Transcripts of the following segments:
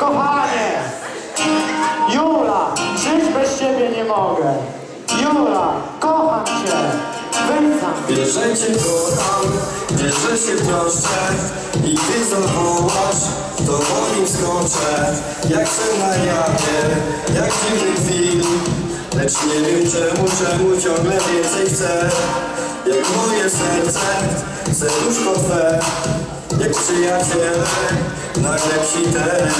kochanie! Jula, żyć bez ciebie nie mogę. Jula, kocham cię. Mnie. Wiesz, cię kocham, wiesz, że się troszczę I gdy zawołasz, to o nim skoczę Jak sen na jawie, jak dziwny film Lecz nie wiem czemu, czemu ciągle więcej chcę Jak moje serce, serduszko twe Jak przyjaciele, nagle ci też.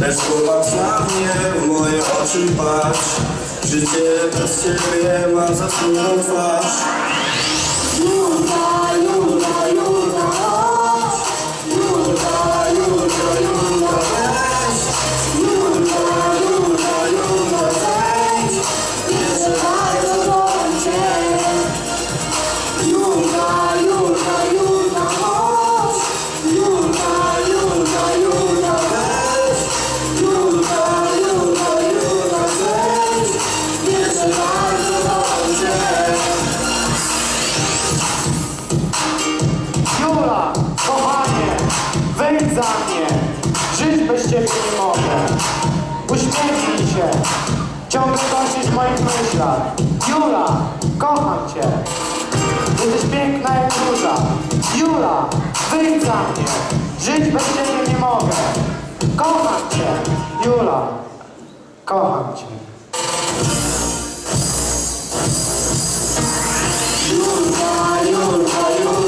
Lecz popatrz na mnie, w moje oczy patrz Życie bez ciebie ma zasługą twarz Żyć bez ciebie nie mogę. Uśmiechnij się. Ciągle nosisz moich myślach. Jula, kocham cię. Jesteś piękna jak róża. Jula, wyjdź za mnie. Żyć bez ciebie nie mogę. Kocham cię. Jula, kocham cię. Julka, Julka, Julka,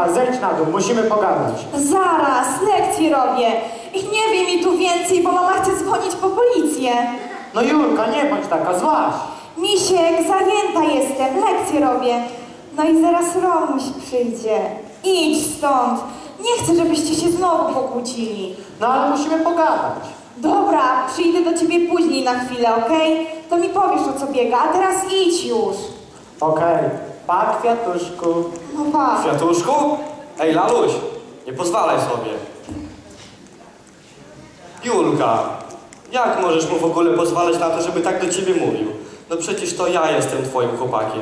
Julka, zejdź na dół, musimy pogadać. Zaraz, lekcje robię. Ich nie wiem mi tu więcej, bo mama chce dzwonić po policję. No Julka, nie bądź taka złaś. Misiek, zajęta jestem, lekcje robię. No i zaraz Romuś przyjdzie. Idź stąd. Nie chcę, żebyście się znowu pokłócili. No ale musimy pogadać. Dobra, przyjdę do ciebie później na chwilę, okej? To mi powiesz o co biega, a teraz idź już. Okej, pa kwiatuszku. No pa. Kwiatuszku? Ej, Laluś, nie pozwalaj sobie. Julka, jak możesz mu w ogóle pozwalać na to, żeby tak do ciebie mówił? No przecież to ja jestem twoim chłopakiem.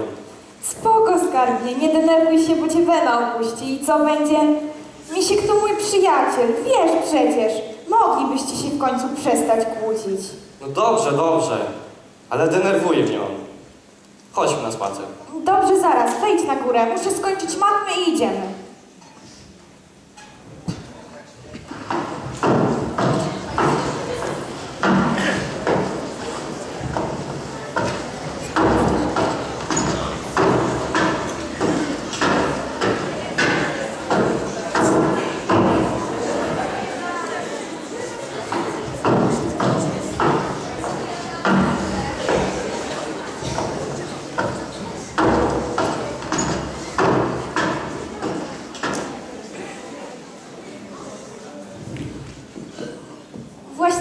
Spoko, skarbie, nie denerwuj się, bo cię Wena opuści. I co będzie? Misiek to mój przyjaciel, wiesz przecież. Moglibyście się w końcu przestać kłócić. No dobrze, dobrze, ale denerwuje mnie on. Chodźmy na spacer. Dobrze, zaraz, wejdź na górę. Muszę skończyć matmę i idziemy.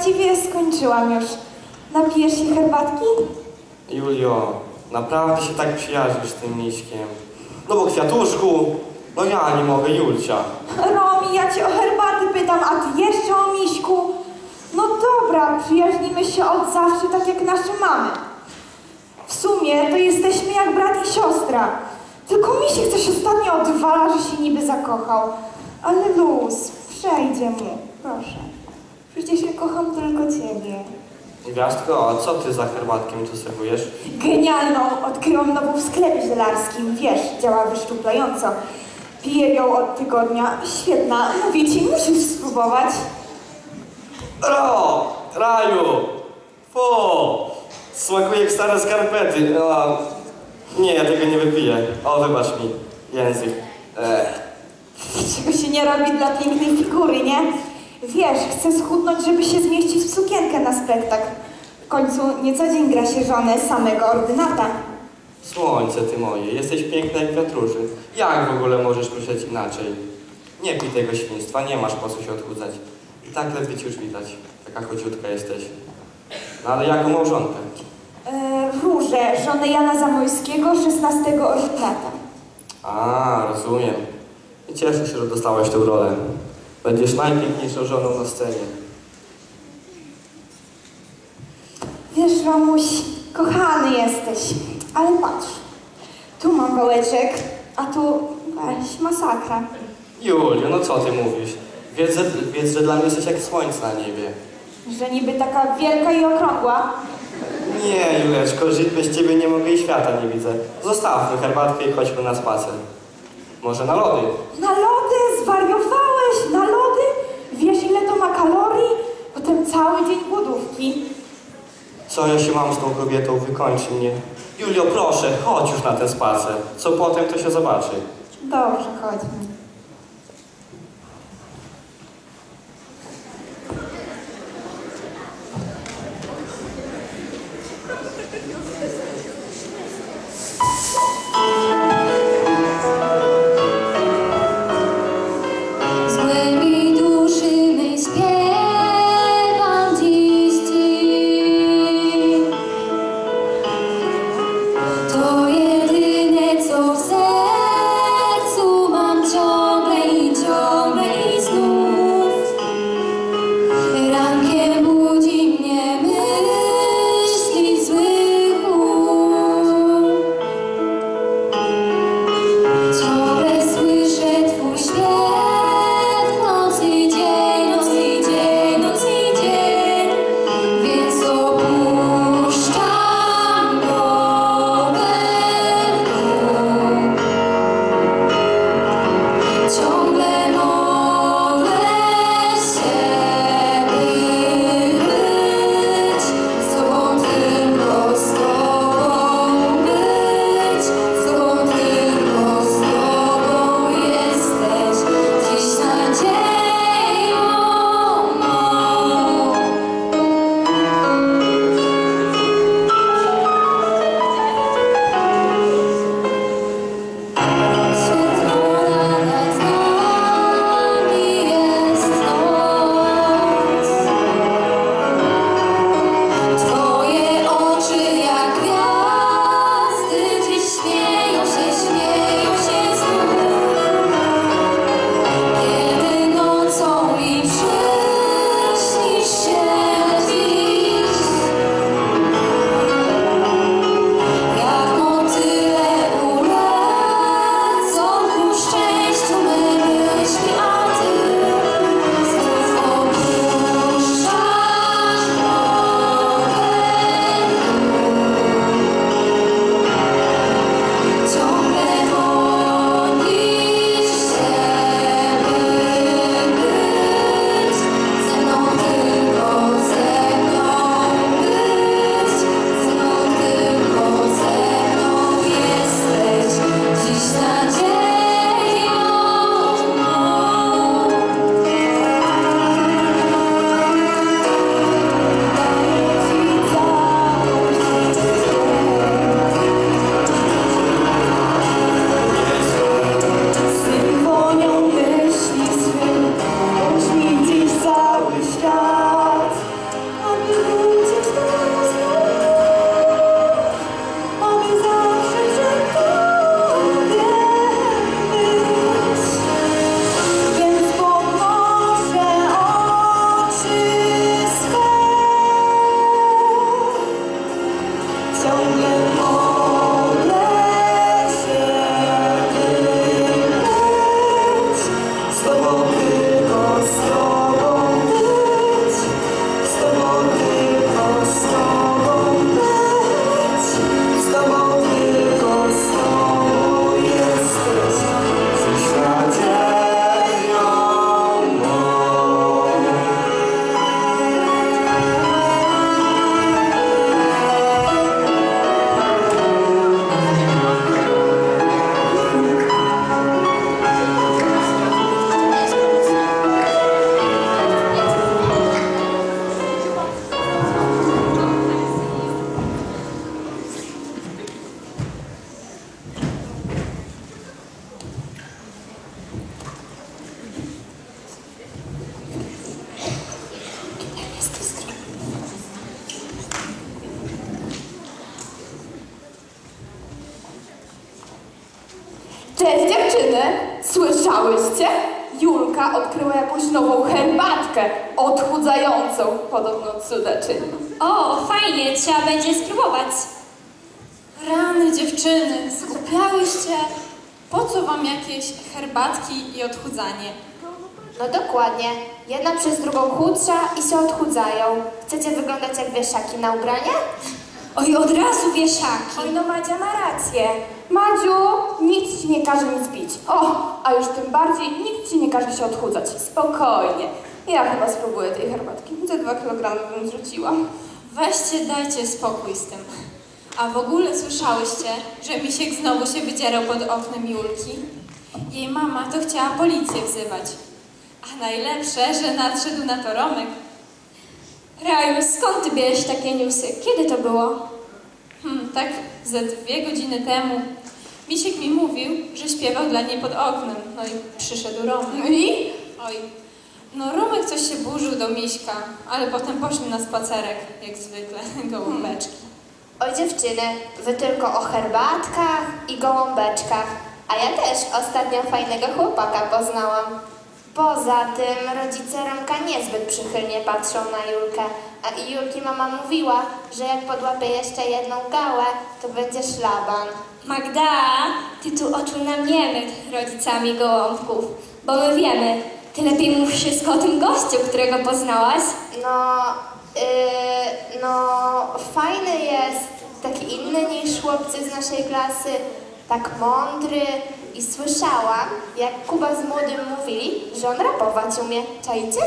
Właściwie skończyłam już. Napijesz się herbatki? Julio, naprawdę się tak przyjaźnisz z tym miśkiem. No bo kwiatuszku, no ja nie mogę, Julcia. Romi, ja cię o herbaty pytam, a ty jeszcze o miśku? No dobra, przyjaźnimy się od zawsze, tak jak nasze mamy. W sumie to jesteśmy jak brat i siostra. Tylko misiek coś ostatnio odwala, że się niby zakochał. Ale luz, przejdzie mu, proszę. Przecież ja kocham tylko ciebie. Gwiazdko, a co ty za herbatkiem tu serwujesz? Genialną! Odkryłam nową w sklepie żelarskim. Wiesz, działa wyszczuplająco. Piję ją od tygodnia. Świetna. Mówię ci, musisz spróbować. Ro! Raju! Fu! Smakuje jak stare skarpety. No, nie, ja tego nie wypiję. O, wybacz mi. Język. Ech. Czego się nie robi dla pięknej figury, nie? Wiesz, chcę schudnąć, żeby się zmieścić w sukienkę na spektakl. W końcu nie co dzień gra się żonę samego ordynata. Słońce ty moje, jesteś piękna jak wiatruszy. Jak w ogóle możesz myśleć inaczej? Nie pij tego świństwa, nie masz po co się odchudzać. I tak lepiej ci już widać. Taka chociutka jesteś. No ale jaką małżonkę? E, Różę, żonę Jana Zamojskiego, 16 ordynata. A, rozumiem. I cieszę się, że dostałeś tę rolę. Będziesz najpiękniejszą żoną na scenie. Wiesz, Romuś, kochany jesteś, ale patrz. Tu mam wałeczek, a tu weź masakra. Julio, no co ty mówisz? Wiedz, że, wiedz, że dla mnie jesteś jak słońce na niebie. Że niby taka wielka i okrągła. Nie, Juleczko, żyć bez ciebie nie mogę i świata nie widzę. Zostawmy herbatkę i chodźmy na spacer. Może na lody? Na lody, zwariowałeś, na lody? Wiesz ile to ma kalorii? Potem cały dzień głodówki. Co ja się mam z tą kobietą, wykończy mnie. Julio, proszę, chodź już na ten spacer. Co potem, to się zobaczy. Dobrze, chodźmy. Słyszałyście? Julka odkryła jakąś nową herbatkę odchudzającą. Podobno czyni. O, fajnie, trzeba będzie spróbować. Rany dziewczyny, skupiałyście? Po co wam jakieś herbatki i odchudzanie? No dokładnie. Jedna przez drugą chudsza i się odchudzają. Chcecie wyglądać jak wieszaki na ubranie? Oj, od razu wieszaki. Oj, no Madzia ma rację. Madziu, nic ci nie każe nic pić. O, a już tym bardziej nikt ci nie każe się odchudzać. Spokojnie. Ja chyba spróbuję tej herbatki. Ze dwa kilogramy bym zrzuciła. Weźcie, dajcie spokój z tym. A w ogóle słyszałyście, że Misiek znowu się wydzierał pod oknem Julki? Jej mama to chciała policję wzywać. A najlepsze, że nadszedł na to Romek. Skąd ty bierzesz takie newsy? Kiedy to było? Hmm, tak ze dwie godziny temu. Misiek mi mówił, że śpiewał dla niej pod oknem. No i przyszedł Romek. I? Oj, no Romek coś się burzył do Miśka, ale potem poszli na spacerek, jak zwykle, gołąbeczki. Oj dziewczyny, wy tylko o herbatkach i gołąbeczkach. A ja też ostatnio fajnego chłopaka poznałam. Poza tym rodzice Romka niezbyt przychylnie patrzą na Julkę, a i Julki mama mówiła, że jak podłapie jeszcze jedną gałę, to będzie szlaban. Magda, ty tu oczu nam nie myt rodzicami gołąbków, bo my wiemy. Ty lepiej mów wszystko o tym gościu, którego poznałaś. No, yy, no fajny jest, taki inny niż chłopcy z naszej klasy, tak mądry i słyszałam, jak Kuba z młodym mówili, że on rapować umie. Czajcie?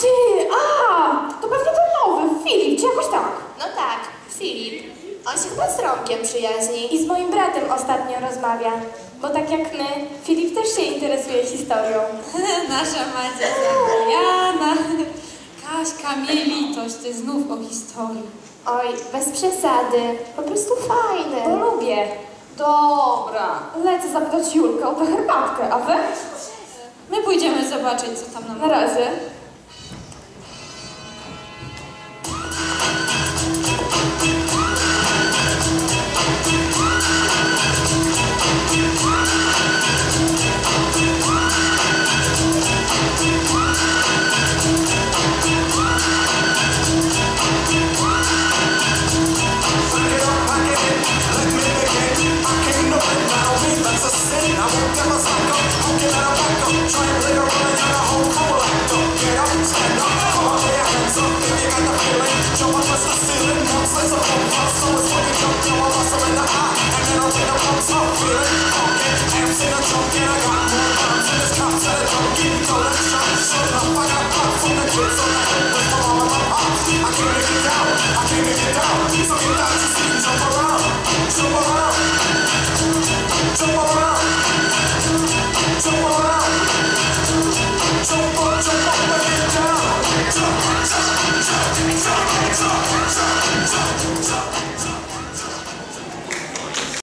Ty, a, to pewnie ten nowy, Filip, czy jakoś tak. No tak, Filip. On się chyba z Romkiem przyjaźni. I z moim bratem ostatnio rozmawia, bo tak jak my, Filip też się interesuje historią. Nasza Madzia Zagajana. Kaśka, miej litość, ty znów o historii. Oj, bez przesady, po prostu Bo fajny. lubię. Dobra, lecę zapytać Julkę o tę herbatkę, a wy? My pójdziemy zobaczyć, co tam nam Na razie.